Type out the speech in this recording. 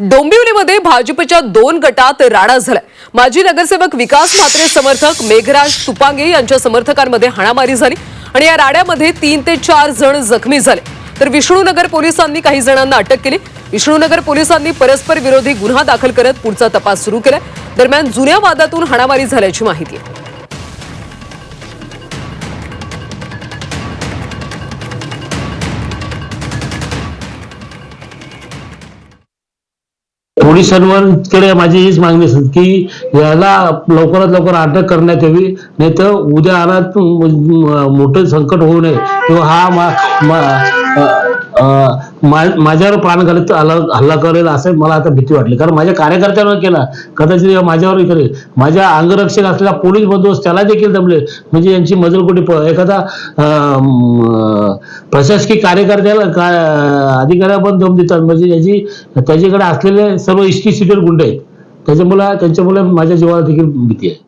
डोंबिवलीमध्ये भाजपच्या दोन गटात राडा झालाय. माजी नगरसेवक विकास म्हात्रे समर्थक मेघराज तुपांगे यांच्या समर्थकांमध्ये हाणामारी झाली आणि या राड्यामध्ये तीन ते चार जण जखमी झाले. तर विष्णुनगर पोलिसांनी काही जणांना अटक केली. विष्णुनगर पोलिसांनी परस्पर विरोधी गुन्हा दाखल करत पुढचा तपास सुरू केलाय. दरम्यान जुन्या वादातून हाणामारी झाल्याची माहिती आहे. पोलिसांवरकडे माझी हीच मागणी असेल की याला लवकरात लवकर अटक करण्यात यावी नाही तर उद्या आला मोठं संकट होऊ नये. किंवा हा मा, मा, मा- माझ्यावर प्राण घालत हल्ला हल्ला करेल असं मला आता भीती वाटली. कारण माझ्या कार्यकर्त्यांवर केला. कदाचित माझ्यावर करेल माझ्या अंगरक्षक असलेला पोलीस बंदोबस्त त्याला देखील दमले म्हणजे यांची मजल कुठे एखादा प्रशासकीय कार्यकर्त्याला का अधिकाऱ्या पण दम देतात. म्हणजे याची त्याच्याकडे असलेले सर्व इष्टी सिटर गुंड आहेत. त्याच्यामुळे त्यांच्यामुळे माझ्या जीवाला देखील भीती आहे.